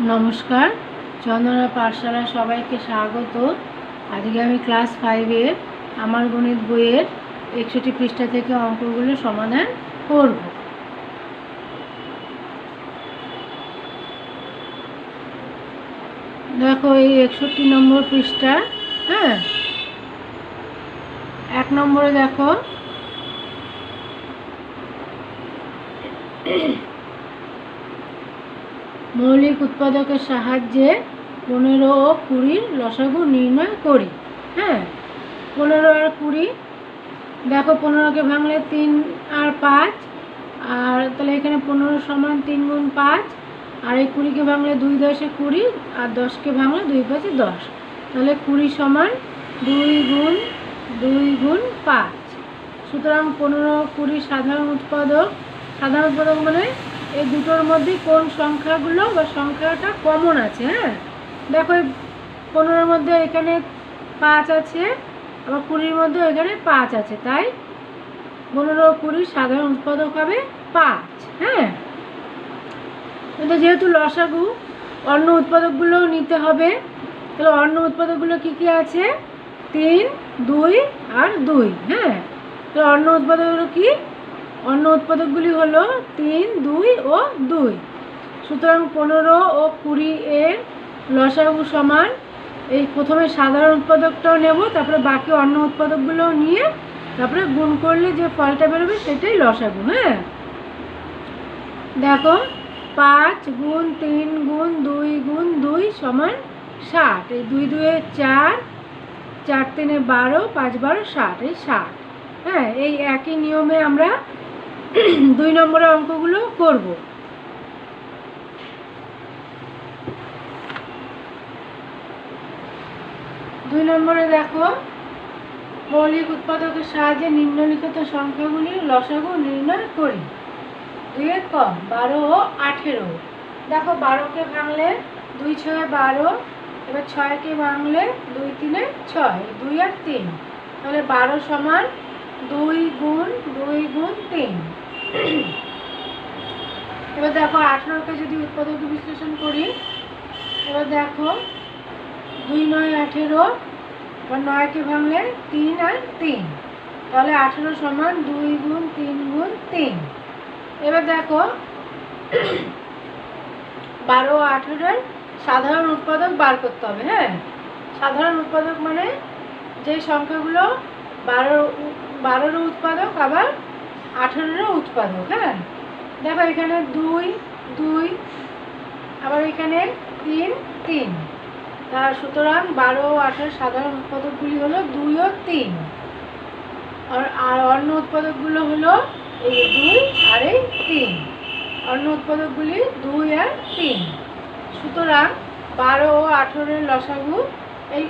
নমস্কার। চন্দনা পাঠশালা সবাইকে স্বাগত। আজকে আমি ক্লাস ফাইভের আমার গণিত বইয়ের একষট্টি পৃষ্ঠা থেকে অঙ্কগুলো সমাধান করব। দেখো এই একষট্টি নম্বর পৃষ্ঠা হ্যাঁ? এক নম্বরে দেখো মৌলিক উৎপাদকের সাহায্যে পনেরো ও কুড়ির লসাগু নির্ণয় করি। হ্যাঁ পনেরো আর কুড়ি, দেখো পনেরোকে ভাঙলে তিন আর পাঁচ, আর তাহলে এখানে পনেরো সমান তিন গুণ পাঁচ, আর এই কুড়িকে ভাঙলে দুই দশে কুড়ি, আর দশকে ভাঙলে দুই পাঁচে দশ। তাহলে কুড়ি সমান দুই গুণ দুই গুণ পাঁচ। সুতরাং পনেরো কুড়ি সাধারণ উৎপাদক সাধারণ উৎপাদক মানে এই দুটোর মধ্যে কোন সংখ্যাগুলো বা সংখ্যাটা কমন আছে হ্যাঁ? দেখো পনেরোর মধ্যে এখানে পাঁচ আছে, আবার কুড়ির মধ্যে এখানে পাঁচ আছে, তাই? পনেরো কুড়ির সাধারণ উৎপাদক হবে পাঁচ হ্যাঁ? কিন্তু যেহেতু লসাগু, অন্য উৎপাদকগুলোও নিতে হবে, তাহলে অন্য উৎপাদকগুলো কি কি আছে? তিন, দুই আর দুই হ্যাঁ? তো অন্য উৎপাদকগুলো কি? অন্য উৎপাদকগুলি হলো তিন, দুই ও দুই। সুতরাং পনেরো ও কুড়ি এর লসাগু সমান, এই প্রথমে সাধারণ উৎপাদকটাও নেব, তারপরে বাকি অন্য উৎপাদকগুলোও নিয়ে, তারপরে গুণ করলে যে ফলটা বেরোবে সেটাই লসাগু হ্যাঁ? দেখো, পাঁচ গুণ তিন গুণ দুই গুণ দুই সমান ষাট। এই দুই দুয়ে চার চার তিনে বারো, পাঁচ বারো, ষাট। এই ষাট হ্যাঁ? এই একই নিয়মে আমরা দুই নম্বরের অঙ্কগুলো করব। দুই নম্বরে দেখো, মৌলিক উৎপাদকের সাহায্যে নিম্নলিখিত সংখ্যাগুলির লসাগু নির্ণয় করি। দুইয়ের কম বারো ও আঠেরো। দেখো, বারোকে ভাঙলে দুই ছয় বারো, এবার ছয়কে ভাঙলে দুই তিনে ছয় দুই আর তিন। তাহলে বারো সমান দুই গুণ দুই গুণ তিন। এবার দেখো আঠেরোকে যদি উৎপাদক বিশ্লেষণ করি, এবার দেখো দুই নয় আঠেরো, এবার নয়কে ভাঙলে তিন আর তিন। তাহলে আঠেরো সমান দুই গুণ তিন গুণ তিন। এবার দেখো বারো আঠেরোর সাধারণ উৎপাদক বার করতে হবে হ্যাঁ? সাধারণ উৎপাদক মানে যে সংখ্যাগুলো বারো বারোরও উৎপাদক আবার আঠেরোরও উৎপাদক হ্যাঁ? দেখো এখানে দুই দুই, আবার এখানে তিন তিন। তা সুতরাং বারো আঠেরো সাধারণ উৎপাদকগুলি হলো দুই ও তিন। আর অন্য উৎপাদকগুলো হলো এই দুই আর এই তিন। অন্য উৎপাদকগুলি দুই আর তিন। সুতরাং বারো ও আঠেরোর লসাগু এই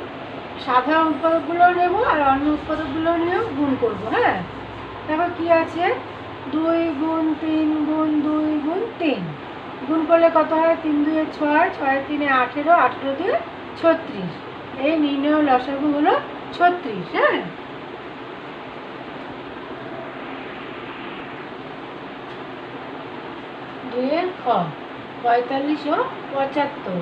সাধারণ উৎপাদকগুলো নেব আর অন্য উৎপাদকগুলো নিয়েও গুণ করব হ্যাঁ? দেখো কি আছে? দুই গুণ তিন গুণ দুই গুণ তিন। গুণ করলে কত হয়? তিন দুয়ে ছয় ছয় তিনে আঠেরো আঠেরো দিয়ে ছত্রিশ। এই নির্ণয় লসাগু হলো ছত্রিশ হ্যাঁ? দুইয়ের খ, পঁয়তাল্লিশ ও পঁচাত্তর।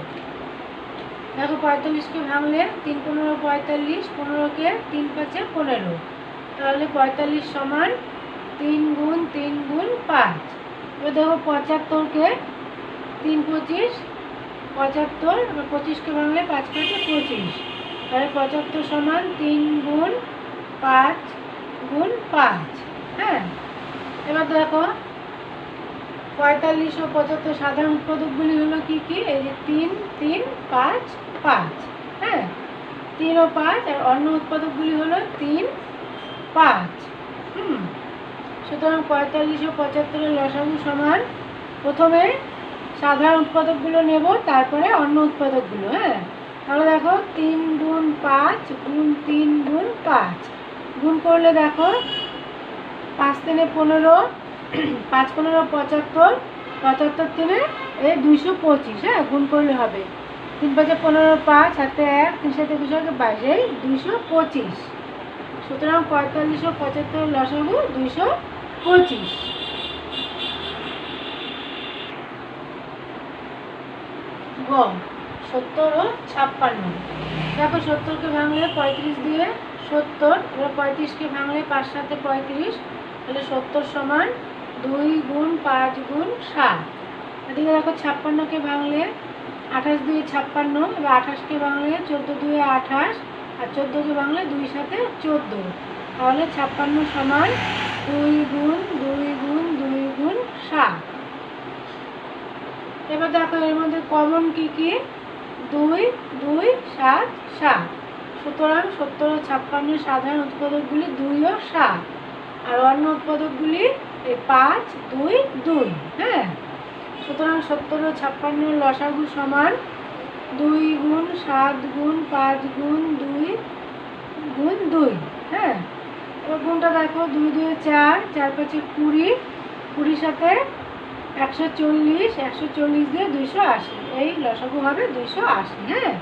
দেখো পঁয়তাল্লিশকে ভাঙলে তিন পনেরো পঁয়তাল্লিশ পনেরোকে তিন পাঁচে পনেরো। তাহলে পঁয়তাল্লিশ সমান তিন গুণ তিন গুণ পাঁচ। এবার দেখো পঁচাত্তরকে তিন পঁচিশ, পঁচাত্তর, এবার পঁচিশকে বাংলায় পাঁচ পাঁচে পঁচিশ। তাহলে পঁচাত্তর সমান তিন গুণ পাঁচ গুণ পাঁচ হ্যাঁ? এবার দেখো পঁয়তাল্লিশ ও পঁচাত্তর সাধারণ উৎপাদকগুলি হলো কি কি? এই যে তিন তিন, পাঁচ পাঁচ হ্যাঁ? তিন ও পাঁচ, আর অন্য উৎপাদকগুলি হলো তিন পাঁচ। হুম। সুতরাং পঁয়তাল্লিশ ও পঁচাত্তরের লসাগু সমান প্রথমে সাধারণ উৎপাদকগুলো নেব, তারপরে অন্য উৎপাদকগুলো হ্যাঁ? তাহলে দেখো তিন গুণ পাঁচ গুণ তিন গুণ পাঁচ। গুণ করলে দেখো পাঁচ তিনে পনেরো, পাঁচ পনেরো পঁচাত্তর পঁচাত্তর তিনে এই দুইশো পঁচিশ হ্যাঁ? গুণ করলে হবে। তিন পাঁচে পনেরো পাঁচ, হাতে এক, তিন সাথে দুশো বাইশ, এই দুইশো পঁচিশ। সুতরাং পঁয়তাল্লিশ ও পঁচাত্তর লসাগু দুইশো পঁচিশ। গ সত্তর ও ছাপ্পান্ন। দেখো সত্তরকে ভাঙলে পঁয়ত্রিশ দিয়ে সত্তর, এবার পঁয়ত্রিশকে ভাঙলে পাঁচ সাথে পঁয়ত্রিশ, তাহলে সত্তর সমান দুই গুণ পাঁচ গুণ সাত। এদিকে দেখো ছাপ্পান্নকে ভাঙলে আঠাশ দুই ছাপ্পান্ন, এবার আঠাশকে ভাঙলে চোদ্দ দুই আঠাশ আর চোদ্দোকে ভাঙলে দুই সাথে চোদ্দ। তাহলে ছাপ্পান্ন সমান দুই গুণ দুই গুণ দুই গুণ সাত। এবার দেখো এর মধ্যে কমন কি কি? দুই দুই, সাত সাত। সুতরাং সত্তর ও ছাপ্পান্নের সাধারণ উৎপাদকগুলি দুই ও সাত। আর অন্য উৎপাদকগুলি এই পাঁচ, দুই দুই হ্যাঁ? সুতরাং সত্তর ও ছাপ্পান্নের লসাগু সমান দুই গুণ সাত গুণ পাঁচ গুণ দুই গুণ দুই হ্যাঁ? এবার গুণটা দেখো, দুই দুই, চার চার পাঁচে কুড়ি, কুড়ির সাথে একশো চল্লিশ একশো চল্লিশ দিয়ে দুইশো আশি, এই লসাগু হবে দুইশো আশি হ্যাঁ?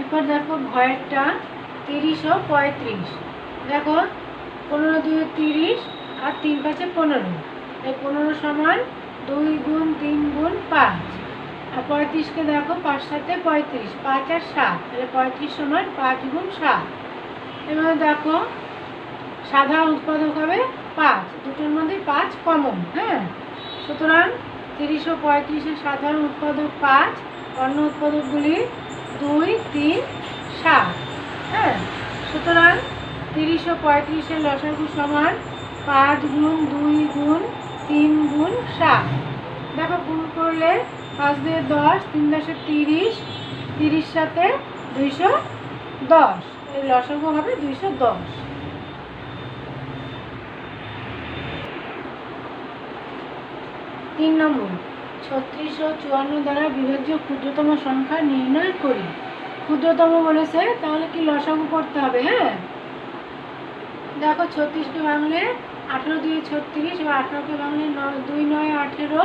এরপর দেখো ভয়েরটা তিরিশ ও পঁয়ত্রিশ, দেখো, পনেরো, দুই, তিরিশ, আর তিন পাঁচে পনেরো, এই পনেরো সমান দুই গুণ তিন গুণ পাঁচ। আর পঁয়ত্রিশকে দেখো, পাঁচ সাথে পঁয়ত্রিশ, পাঁচ আর সাত, তাহলে পঁয়ত্রিশ সমান পাঁচ গুণ সাত। এবার দেখো সাধারণ উৎপাদক হবে পাঁচ, দুটোর মধ্যে পাঁচ কমন হ্যাঁ? সুতরাং তিরিশ ও পঁয়ত্রিশের সাধারণ উৎপাদক পাঁচ, অন্য উৎপাদকগুলি দুই, তিন, সাত হ্যাঁ? সুতরাং তিরিশ ও পঁয়ত্রিশের লসাগু সমান পাঁচ গুণ দুই গুণ তিন গুণ সাত। দেখো, গুণ করলে পাঁচ দিয়ে দশ, তিন দশে তিরিশ তিরিশ সাথে দুইশো দশ। এই লসাগু হবে দুইশো দশ। তিন নম্বর, ছত্রিশ ও চুয়ান্ন দ্বারা বিভাজ্য ক্ষুদ্রতম সংখ্যা নির্ণয় করি। ক্ষুদ্রতম বলেছে, তাহলে কি লসাগু করতে হবে হ্যাঁ? দেখো, ছত্রিশকে ভাঙলে আঠেরো দুই ছত্রিশ বা আঠেরোকে ভাঙলে নয় দুই নয় আঠেরো,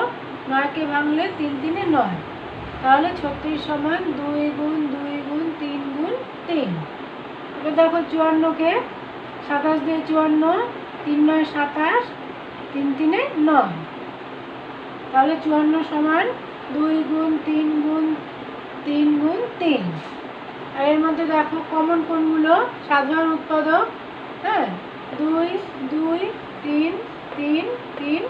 নয়কে ভাঙলে তিন তিনে নয়। তাহলে ছত্রিশ সমান দুই গুণ দুই গুণ তিন গুণ তিন। এবার দেখো চুয়ান্নকে, সাতাশ দিয়ে চুয়ান্ন, তিন নয় সাতাশ, তিন তিনে নয়। তাহলে চুয়ান্ন সমান দুই গুণ তিন গুণ তিন গুণ তিন। আর এর মধ্যে দেখো কমন কোনগুলো? সাধারণ উৎপাদক হ্যাঁ? দুই দুই তিন তিন তিন।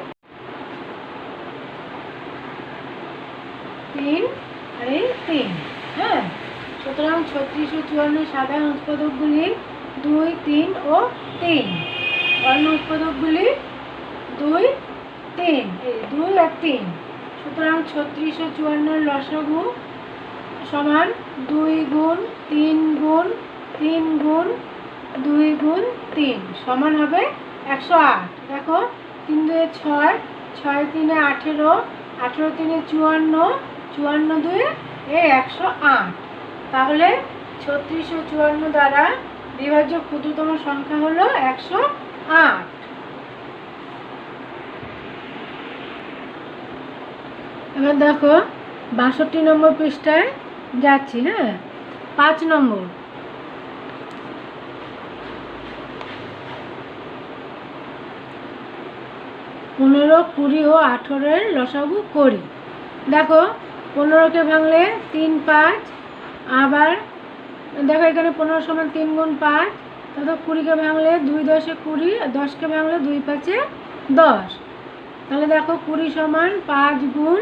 তিন এই তিন হ্যাঁ। সুতরাং ছত্রিশ ও চুয়ান্ন সাধারণ উৎপাদকগুলি দুই, তিন ও তিন। অন্য উৎপাদকগুলি দুই, তিন, এই দুই আর তিন। সুতরাং ছত্রিশ ও চুয়ান্নর লসাগু সমান দুই গুণ তিন গুণ তিন গুণ দুই গুণ তিন। সমান হবে একশো আট। দেখো তিন দুয়ে ছয় ছয় তিনে আঠেরো আঠেরো তিনে চুয়ান্ন চুয়ান্ন দুয়ে এ একশো আট। তাহলে ছত্রিশ ও চুয়ান্ন দ্বারা বিভাজ্য ক্ষুদ্রতম সংখ্যা হলো একশো আট। এবার দেখো, বাষট্টি নম্বর পৃষ্ঠায় যাচ্ছি হ্যাঁ? পাঁচ নম্বর। পনেরো, কুড়ি ও আঠেরোর লসাগু করি। দেখো, পনেরোকে ভাঙলে তিন পাঁচ, আবার দেখো এখানে পনেরো সমান তিন গুণ পাঁচ, তারপর কুড়িকে ভাঙলে দুই দশে কুড়ি দশকে ভাঙলে দুই পাঁচে দশ। তাহলে দেখো কুড়ি সমান পাঁচ গুণ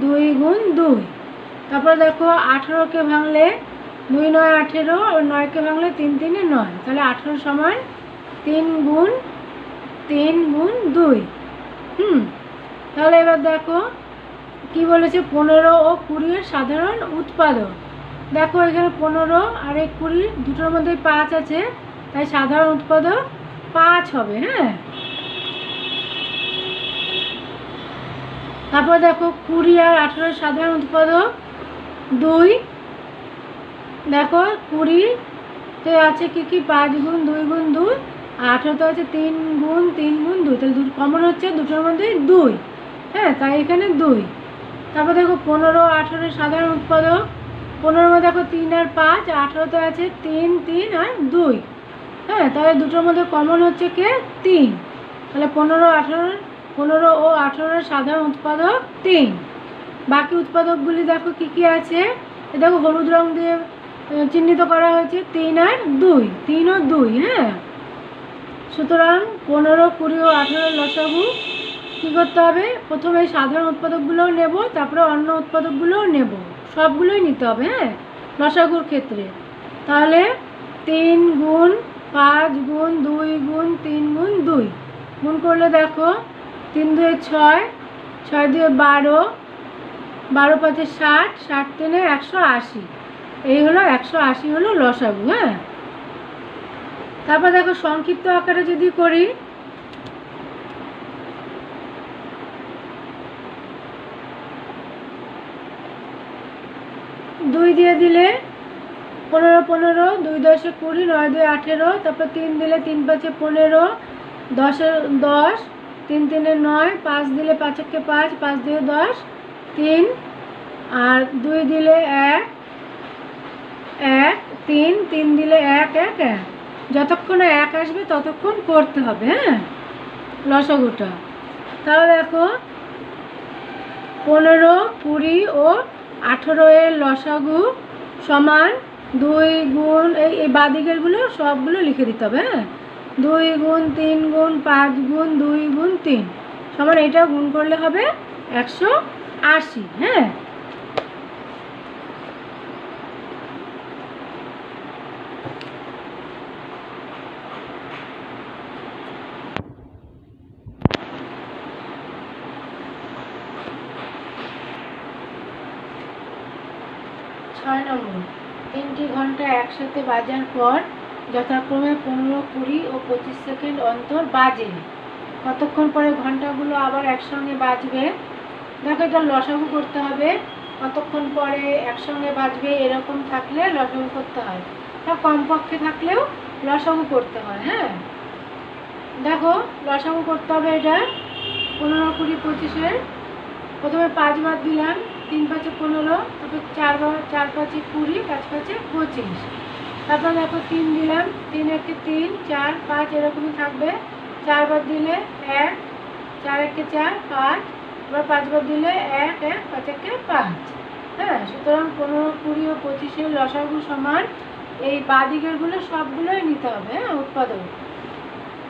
দুই গুণ দুই। তারপরে দেখো আঠেরোকে ভাঙলে দুই নয় আঠেরো নয়কে ভাঙলে তিন তিনে নয়। তাহলে আঠেরো সমান তিন গুণ তিন গুণ দুই। হুম, তাহলে এবার দেখো কি বলেছে, পনেরো ও কুড়ির সাধারণ উৎপাদন দেখো এখানে পনেরো আর এক কুড়ি দুটোর মধ্যে পাঁচ আছে, তাই সাধারণ উৎপাদক পাঁচ হবে হ্যাঁ? তারপর দেখো কুড়ি আর আঠেরো সাধারণ উৎপাদক দুই। দেখো কুড়িতে আছে কি কি? পাঁচ গুণ, দুই গুণ দুই। আর আঠেরোতে আছে, তিন গুণ তিন গুণ দুই, তাহলে দুটো কমন হচ্ছে দুটোর মধ্যে দুই। হ্যাঁ তাই এখানে দুই। তারপর দেখো পনেরো, আঠেরো, সাধারণ উৎপাদক। পনেরোর মধ্যে দেখো তিন আর পাঁচ আঠেরোতে আছে তিন তিন আর দুই। হ্যাঁ তাহলে দুটোর মধ্যে কমন হচ্ছে কে? তিন। তাহলে পনেরো আঠেরোর পনেরো ও আঠেরোর সাধারণ উৎপাদক তিন। বাকি উৎপাদকগুলি দেখো কি কি আছে? দেখো হলুদ রং দিয়ে চিহ্নিত করা হয়েছে তিন আর দুই, তিন ও দুই হ্যাঁ। সুতরাং পনেরো, কুড়ি ও আঠেরোর লসাগু কী করতে হবে? প্রথমে সাধারণ উৎপাদকগুলোও নেব, তারপরে অন্য উৎপাদকগুলোও নেব। সবগুলোই নিতে হবে হ্যাঁ? লসাগুর ক্ষেত্রে। তাহলে তিন গুণ পাঁচ গুণ দুই গুণ তিন গুণ দুই। গুণ করলে দেখো, তিন দুয়ে ছয় ছয় দুয়ে বারো বারো পাঁচে ষাট ষাট তিনে একশো আশি। এই হলো একশো আশি হলো লসাগু হ্যাঁ? তারপর দেখো সংক্ষিপ্ত আকারে যদি করি, দুই দিয়ে দিলে পনেরো পনেরো, দুই দশে কুড়ি, নয় দুই আঠেরো, তারপর তিন দিলে তিন পাঁচে পনেরো, দশে দশ, তিন তিনে নয়, পাঁচ দিলে পাঁচেকে পাঁচ পাঁচ দিয়ে দশ, তিন, আর দুই দিলে এক এক, তিন তিন দিলে এক এক এক। যতক্ষণ এক আসবে, ততক্ষণ করতে হবে হ্যাঁ? লসাগুটা তাহলে দেখো, পনেরো, কুড়ি ও আঠেরো এর লসাগু সমান দুই গুণ, এই এই বাদিকেরগুলো সবগুলো লিখে দিতে হবে হ্যাঁ? দুই গুণ তিন গুণ পাঁচ গুণ দুই গুণ তিন। সমান এটা গুণ করলে হবে একশো আশি হ্যাঁ ছয় নম্বর তিনটি ঘণ্টা একসাথে বাজার পর যথাক্রমে পনেরো কুড়ি ও পঁচিশ সেকেন্ড অন্তর বাজে কতক্ষণ পরে ঘন্টাগুলো আবার একসঙ্গে বাজবে? দেখো, এটা লসাগু করতে হবে। কতক্ষণ পরে একসঙ্গে বাজবে এরকম থাকলে লসাগু করতে হয়। তা কমপক্ষে থাকলেও লসাগু করতে হয় হ্যাঁ? দেখো, লসাগু করতে হবে এটা পনেরো কুড়ি পঁচিশের প্রথমে পাঁচ বার দিলাম, তিন পাঁচে পনেরো, তারপর চার চার পাঁচে কুড়ি, পাঁচ পাঁচে পঁচিশ। তারপর দেখো তিন দিলাম। তিন একটি তিন, চার, পাঁচ, এরকমই থাকবে। চারবার দিলে এক, চার একটি চার, পাঁচ। এবার পাঁচবার দিলে এক এক, পাঁচ একে পাঁচ। হ্যাঁ সুতরাং পনেরো, কুড়ি ও পঁচিশের লসাগু সমান এই বাদিকেরগুলো সবগুলোই নিতে হবে হ্যাঁ উৎপাদন।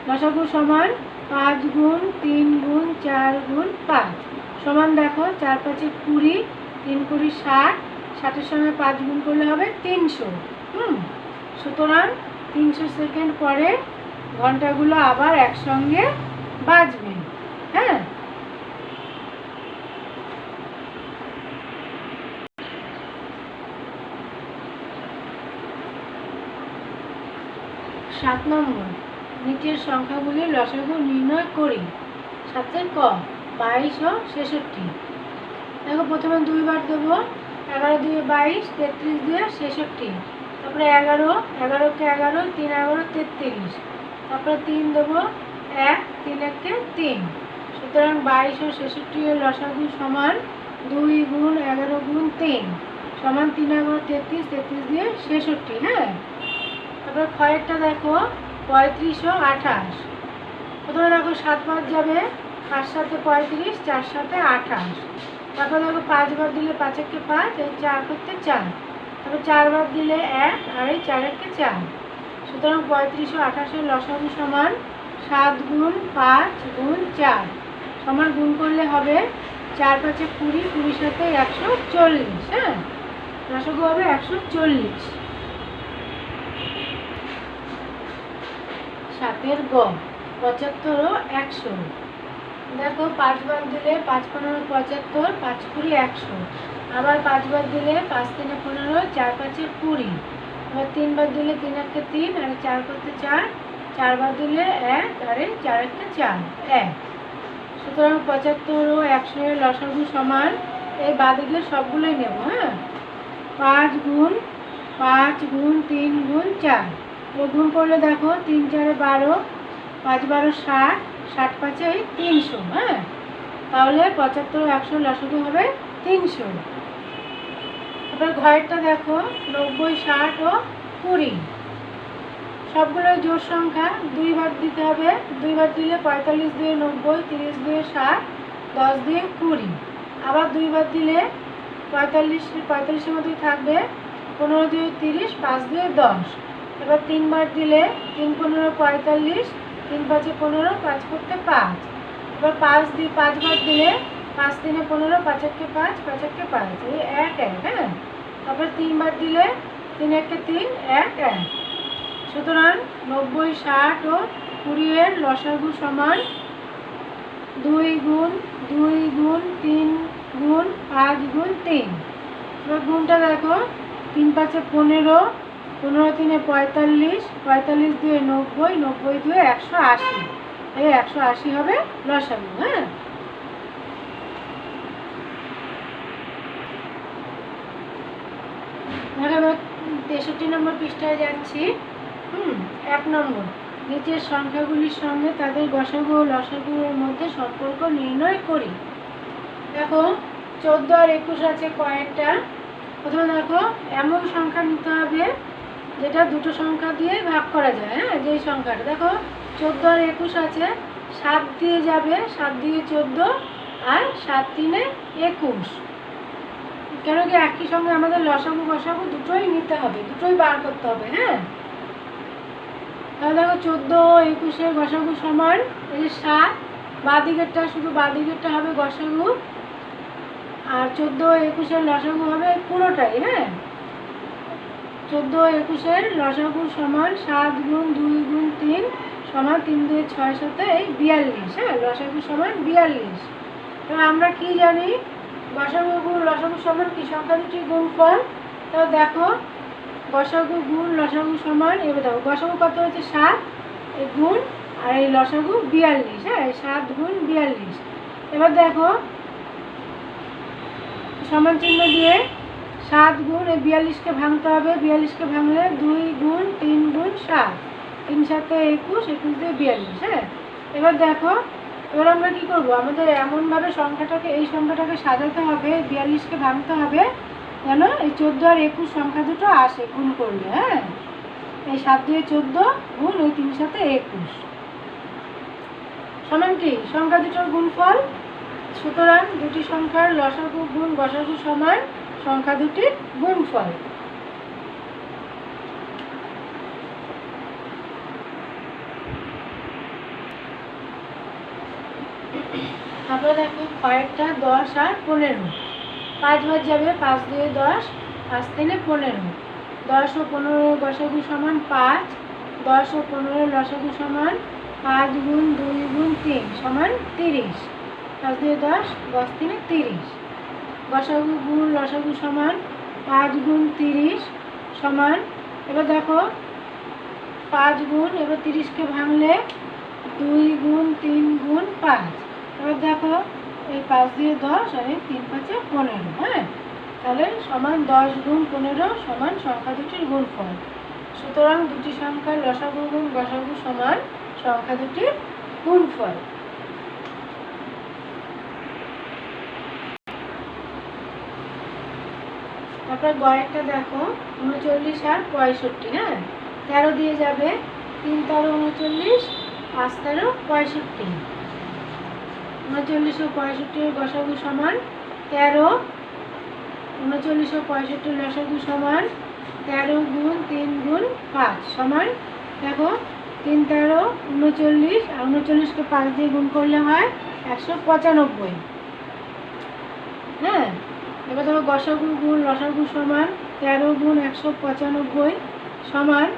লসাগু সমান পাঁচ গুণ তিন গুণ চার গুণ পাঁচ। সমান দেখো, চার পাঁচে কুড়ি, তিন কুড়ি ষাট, ষাটের সঙ্গে পাঁচ গুণ করলে হবে তিনশো। হুম? সুতরাং তিনশো সেকেন্ড পরে ঘন্টাগুলো আবার একসঙ্গে বাজবে। হ্যাঁ? সাত নম্বর। নিচের সংখ্যাগুলির লসাগু নির্ণয় করি। সাতের ক, বাইশ ও ছেষট্টি। দেখো প্রথমে দুইবার দেবো এগারো দিয়ে বাইশ, তেত্রিশ দিয়ে ছেষট্টি। তারপরে এগারো এগারোকে এগারো, তিন এগারো, তেত্রিশ। তারপরে তিন দেবো, এক, তিন একে তিন। সুতরাং বাইশ ও ছেষট্টি এর লসাগু সমান দুই গুণ এগারো গুণ তিন। সমান তিন এগারো, তেত্রিশ তেত্রিশ দিয়ে ছেষট্টি হ্যাঁ? তারপরে ক্ষয়েরটা দেখো, পঁয়ত্রিশ ও আঠাশ। প্রথমে দেখো সাত পাঁচ যাবে, পাঁচ সাথে পঁয়ত্রিশ, চার সাথে আঠাশ। তারপর দেখো পাঁচবার দিলে পাঁচ একে পাঁচ, এই চার করতে চার। তারপর চারবার দিলে এক, আর এই চার চার। সুতরাং পঁয়ত্রিশ ও আঠাশের লসাগু সমান সাত গুণ পাঁচ গুণ চার। সমান গুণ করলে হবে চার পাঁচে কুড়ি, কুড়ির সাথে একশো চল্লিশ হ্যাঁ? লসাগু হবে একশো চল্লিশ। সাতের গ, পঁচাত্তর ও একশো। দেখো পাঁচবার দিলে পাঁচ পনেরো, পঁচাত্তর, পাঁচ কুড়ি, একশো। আবার পাঁচবার দিলে পাঁচ তিনে পনেরো, চার পাঁচে কুড়ি। আবার তিনবার দিলে তিন একটা তিন, আর চার করতে চার, চারবার দিলে এক, আর চার একটা চার, এক। সুতরাং পঁচাত্তর ও একশো লসাগু সমান, এই বাদিকে সবগুলোই নেব হ্যাঁ? পাঁচ গুণ পাঁচ গুণ, তিন গুণ, চার। এ গুণ করলে দেখো তিন চারে বারো, পাঁচ বারো ষাট ষাট পাঁচে তিনশো হ্যাঁ? তাহলে পঁচাত্তর একশো লসাগু হবে তিনশো। তারপর ঘরেরটা দেখো, নব্বই, ষাট ও কুড়ি। সবগুলোই জোর সংখ্যা দুইবার দিতে হবে দুইবার দিলে পঁয়তাল্লিশ দিয়ে নব্বই, তিরিশ দিয়ে ষাট, দশ দিয়ে কুড়ি। আবার দুইবার দিলে পঁয়তাল্লিশ, পঁয়তাল্লিশের মধ্যেই থাকবে, পনেরো দিয়ে তিরিশ, পাঁচ দিয়ে দশ। এবার তিনবার দিলে তিন পনেরো, পঁয়তাল্লিশ, তিন পাঁচে পনেরো, পাঁচ করতে পাঁচ। এবার পাঁচ দিয়ে পাঁচবার দিলে পাঁচ তিনে পনেরো পাঁচ একে পাঁচ পাঁচ একে পাঁচ। এই এক এক হ্যাঁ? তারপর তিনবার দিলে তিন একে তিন, এক এক। সুতরাং নব্বই, ষাট ও কুড়ি এর লসাগু সমান দুই গুণ দুই গুণ, তিন গুণ, পাঁচ গুণ, তিন। এবার গুণটা দেখো। তিন পাঁচে পনেরো পনেরো তিনে পঁয়তাল্লিশ পঁয়তাল্লিশ দিয়ে নব্বই নব্বই দিয়ে একশো আশি। এই একশো আশি হবে লসাগু হ্যাঁ? এবার তেষট্টি নম্বর পৃষ্ঠায় যাচ্ছি এক নম্বর। নিচের সংখ্যাগুলির সঙ্গে তাদের গসাগু ও লসাগুর মধ্যে সম্পর্ক নির্ণয় করি। দেখো, চোদ্দ আর একুশ আছে কয়েকটা। প্রথমে দেখো, এমন সংখ্যা নিতে হবে যেটা দুটো সংখ্যা দিয়ে ভাগ করা যায় হ্যাঁ যেই সংখ্যাটা। দেখো, চোদ্দ আর একুশ আছে, সাত দিয়ে যাবে, সাত দিয়ে চোদ্দ আর সাত তিনে একুশ। কেন কি একই সঙ্গে আমাদের লসাগু গসাগু দুটোই নিতে হবে, দুটোই বার করতে হবে হ্যাঁ? তাহলে দেখো চোদ্দ, একুশে গসাগু সমান, এই যে সাত, বাদিকেরটা শুধু বাদিকেরটা হবে গসাগু আর চোদ্দ, একুশের লসাগু হবে পুরোটাই হ্যাঁ? চোদ্দ, একুশের লসাগু সমান সাত গুণ দুই গুণ তিন সমান তিন দুই ছয় সাথে এই বিয়াল্লিশ হ্যাঁ? লসাগু সমান বিয়াল্লিশ। এবার আমরা কি জানি? গসাগু গুণ লসাগু সমান কি? সংখ্যা গুণ ফল তাও দেখো গসাগু গুণ লসাগু সমান, এবার দেখো বসাগু কত হচ্ছে সাত গুণ, আর এই লসাগু বিয়াল্লিশ হ্যাঁ সাত গুণ বিয়াল্লিশ। এবার দেখো, সমান চিহ্ন দিয়ে সাত গুণ, এই বিয়াল্লিশকে ভাঙতে হবে। বিয়াল্লিশকে ভাঙলে দুই গুণ, তিন গুণ, সাত। তিন সাথে একুশ একুশ দিয়ে বিয়াল্লিশ হ্যাঁ। এবার দেখো এবার আমরা কি করব? আমাদের এমনভাবে সংখ্যাটাকে, এই সংখ্যাটাকে সাজাতে হবে, বিয়াল্লিশকে ভাঙতে হবে, যেন এই চোদ্দ আর একুশ সংখ্যা দুটো আসে গুণ করলে হ্যাঁ? এই সাত দিয়ে চোদ্দ গুণ ওই তিন সাথে একুশ। সমান কি? সংখ্যা দুটোর গুণফল। সুতরাং দুটি সংখ্যার লসাগু গুণ, গসাগু সমান সংখ্যা দুটির গুণফল। তারপরে দেখো কয়েকটা দশ আর পনেরো। পাঁচবার যাবে, পাঁচ দিয়ে দশ, পাঁচ তিনে পনেরো। দশ ও পনেরো গসাগু সমান পাঁচ, দশ ও পনেরো লসাগু সমান পাঁচ গুণ দুই গুণ তিন সমান তিরিশ। পাঁচ দিয়ে দশ দশ তিনে তিরিশ। গসাগু গুণ লসাগু সমান পাঁচ গুণ তিরিশ সমান, এবার দেখো পাঁচ গুণ, এবার তিরিশকে ভাঙলে দুই গুণ তিন গুণ পাঁচ। এবার দেখো, এই পাঁচ দিয়ে দশ আর এই তিন পাঁচে পনেরো হ্যাঁ? তাহলে সমান দশ গুণ পনেরো সমান সংখ্যা দুটির গুণফল। সুতরাং দুটি সংখ্যার লসাগু গুণ গসাগু সমান সংখ্যা দুটির গুণফল। তারপর গয়েরটা দেখো, উনচল্লিশ আর পঁয়ষট্টি হ্যাঁ? তেরো দিয়ে যাবে, তিন তেরো উনচল্লিশ, পাঁচ তেরো পঁয়ষট্টি। উনচল্লিশ ও পঁয়ষট্টির গসাগু সমান তেরো। উনচল্লিশ ও পঁয়ষট্টির লসাগু সমান তেরো গুণ তিন গুণ পাঁচ। সমান, দেখো, তিন তেরো, উনচল্লিশ, আর উনচল্লিশকে পাঁচ দিয়ে গুণ করলে হয় একশো পঁচানব্বই। হ্যাঁ এবার দেখো গসাগু গুণ লসাগু সমান তেরো গুণ একশো পঁচানব্বই। সমান,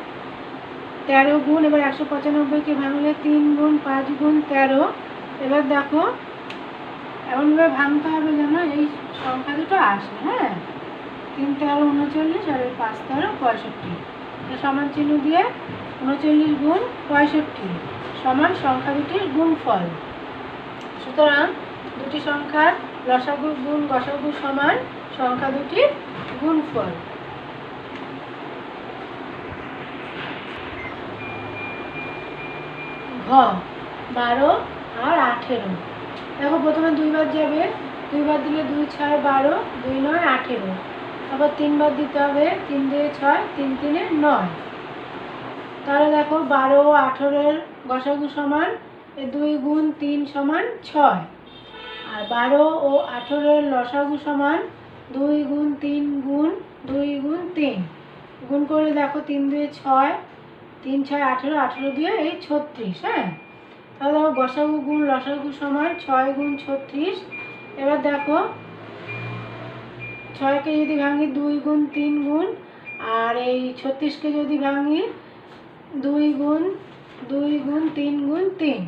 তেরো গুণ, এবার একশো পঁচানব্বইকে ভাঙলে তিন গুণ পাঁচ গুণ তেরো। এবার দেখো, এমনভাবে ভাঙতে হবে যেন এই সংখ্যা দুটো আসে হ্যাঁ? তিন তেরো উনচল্লিশ আর এই পাঁচ তেরো পঁয়ষট্টি। সমান চিহ্ন দিয়ে উনচল্লিশ গুণ পঁয়ষট্টি সমান সংখ্যা দুটির গুণফল। সুতরাং দুটি সংখ্যার লসাগু গুণ গসাগু সমান সংখ্যা দুটির গুণফল। ঘ, বারো আর আঠেরো। দেখো প্রথমে দুইবার যাবে দুইবার দিলে দুই ছয় বারো, দুই নয় আঠেরো। তারপর তিনবার দিতে হবে, তিন দুই ছয়, তিন তিনে নয়। তাহলে দেখো বারো আঠেরোর গসাগু সমান দুই গুণ তিন সমান ছয়। আর বারো ও আঠেরোর লসাগু সমান দুই গুণ তিন গুণ দুই গুণ তিন। গুণ করে দেখো তিন দুয়ে ছয়, তিন ছয় আঠেরো আঠেরো দিয়ে এই ছত্রিশ হ্যাঁ? তাহলে দেখো গসাগু গুণ, লসাগু সমান ছয় গুণ ছত্রিশ। এবার দেখো, ছয়কে যদি ভাঙি দুই গুণ তিন গুণ, আর এই ছত্রিশকে যদি ভাঙি দুই গুণ দুই গুণ তিন গুণ তিন।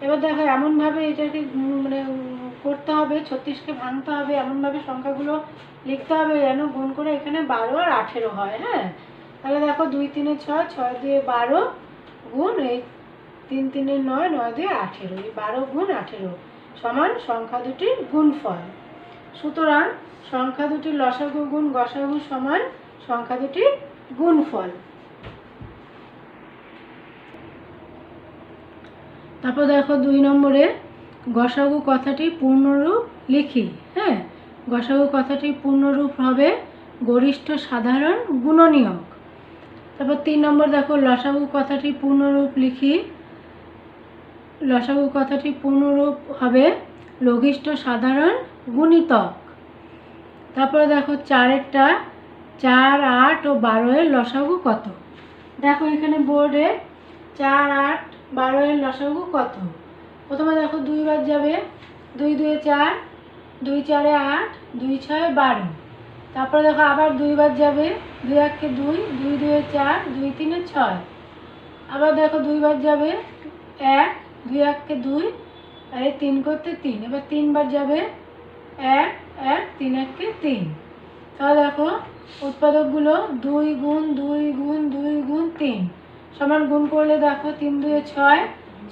এবার দেখো, এমনভাবে এটাকে মানে করতে হবে, ছত্রিশকে ভাঙতে হবে, এমনভাবে সংখ্যাগুলো লিখতে হবে যেন গুণ করে এখানে বারো আর আঠেরো হয় হ্যাঁ? তাহলে দেখো, দুই তিনে ছয় ছয় দিয়ে বারো গুণ এই তিন তিনে নয় নয় দিয়ে আঠেরো, এই বারো গুণ আঠেরো সমান সংখ্যা দুটির গুণফল। সুতরাং সংখ্যা দুটির লসাগু গুণ গসাগু সমান সংখ্যা দুটির গুণফল। তারপর দেখো দুই নম্বরে, গসাগু কথাটি পূর্ণরূপ লিখি হ্যাঁ? গসাগু কথাটি পূর্ণরূপ হবে গরিষ্ঠ সাধারণ গুণনীয়ক। তারপর তিন নম্বর দেখো, লসাগু কথাটি পূর্ণরূপ লিখি লসাগু কথাটি পূর্ণরূপ হবে লঘিষ্ঠ সাধারণ গুণিতক। তারপরে দেখো চারেরটা, চার, আট ও বারো এর লসাগু কত? দেখো এখানে বোর্ডে চার, আট, বারো এর লসাগু কত? প্রথমে দেখো দুইবার যাবে, দুই দুয়ে চার, দুই চারে আট, দুই ছয়, বারো। তারপরে দেখো আবার দুইবার যাবে, দুই এককে দুই দুই দুয়ে চার, দুই, তিনে ছয়। আবার দেখো দুইবার যাবে, এক দুই এককে দুই, আর এই তিন করতে তিন। এবার তিনবার যাবে এক এক, তিন এককে তিন। তাহলে দেখো, উৎপাদকগুলো দুই গুণ দুই গুণ দুই গুণ, তিন। সমান গুণ করলে দেখো, তিন দুয়ে ছয়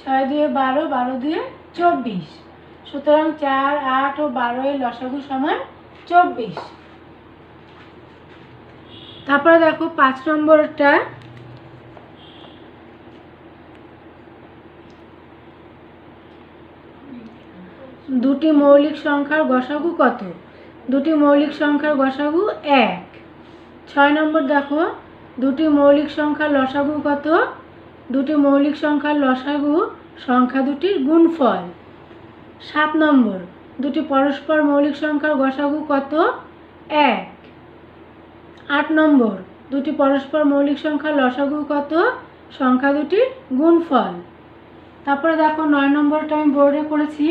ছয় দুয়ে বারো বারো দুয়ে চব্বিশ। সুতরাং চার, আট ও বারো এর লসাগু সমান চব্বিশ। তারপরে দেখো, পাঁচ নম্বরটা দুটি মৌলিক সংখ্যার গসাগু কত? দুটি মৌলিক সংখ্যার গসাগু এক। ছয় নম্বর দেখো, দুটি মৌলিক সংখ্যার লসাগু কত? দুটি মৌলিক সংখ্যার লসাগু সংখ্যা দুটির গুণফল। সাত নম্বর, দুটি পরস্পর মৌলিক সংখ্যার গসাগু কত? এক। আট নম্বর, দুটি পরস্পর মৌলিক সংখ্যার লসাগু কত? সংখ্যা দুটির গুণফল। তারপরে দেখো, নয় নম্বরটা আমি বোর্ডে করেছি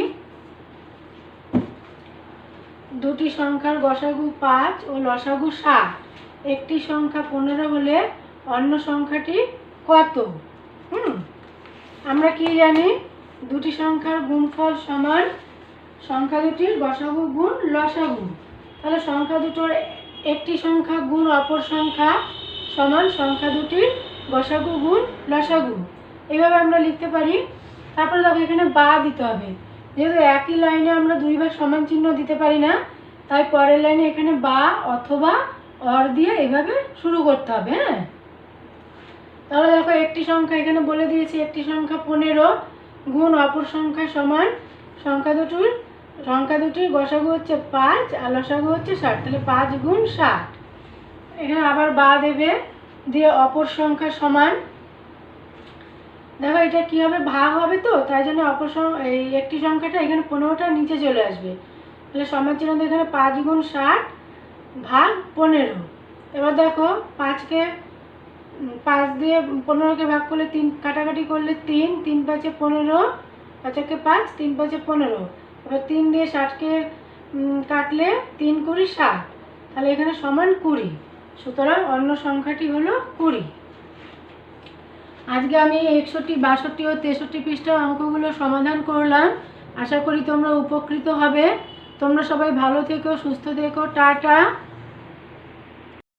দুটি সংখ্যার গসাগু পাঁচ ও লসাগু সাত। একটি সংখ্যা পনেরো হলে অন্য সংখ্যাটি কত? হুম, আমরা কি জানি? দুটি সংখ্যার গুণফল সমান সংখ্যা দুটির গসাগু গুণ লসাগু। তাহলে সংখ্যা দুটোর একটি সংখ্যা গুণ অপর সংখ্যা সমান সংখ্যা দুটির গসাগু গুণ লসাগু। এভাবে আমরা লিখতে পারি। তারপরে দেখো এখানে বা দিতে হবে। যেহেতু একই লাইনে আমরা দুইবার সমান চিহ্ন দিতে পারি না, তাই পরের লাইনে এখানে বা অথবা অর দিয়ে এভাবে শুরু করতে হবে হ্যাঁ? তাহলে দেখো একটি সংখ্যা এখানে বলে দিয়েছি, একটি সংখ্যা পনেরো গুণ অপর সংখ্যা সমান, সংখ্যা দুটির সংখ্যা দুটির গসাগু হচ্ছে পাঁচ, আর লসাগু হচ্ছে ষাট, তাহলে পাঁচ গুণ ষাট। এখানে আবার বা দেবে, দিয়ে অপর সংখ্যা সমান দেখো, এটা কি হবে ভাগ হবে তো? তাই জন্য অপরসং এই একটি সংখ্যাটা এখানে পনেরোটা নিচে চলে আসবে। তাহলে সমান চিহ্ন দিয়ে এখানে পাঁচ গুণ ষাট ভাগ পনেরো। এবার দেখো, পাঁচকে পাঁচ দিয়ে পনেরোকে ভাগ করলে তিন, কাটাকাটি করলে তিন তিন পাঁচে পনেরো, পাঁচকে পাঁচ, তিন পাঁচে পনেরো। এবার তিন দিয়ে ষাটকে কাটলে তিন কুড়ি ষাট। তাহলে এখানে সমান কুড়ি। সুতরাং অন্য সংখ্যাটি হলো কুড়ি। আজকে আমি একষট্টি, বাষট্টি ও তেষট্টি পৃষ্ঠা অঙ্কগুলো সমাধান করলাম। আশা করি তোমরা উপকৃত হবে। তোমরা সবাই ভালো থেকো, সুস্থ থেকো, টাটা।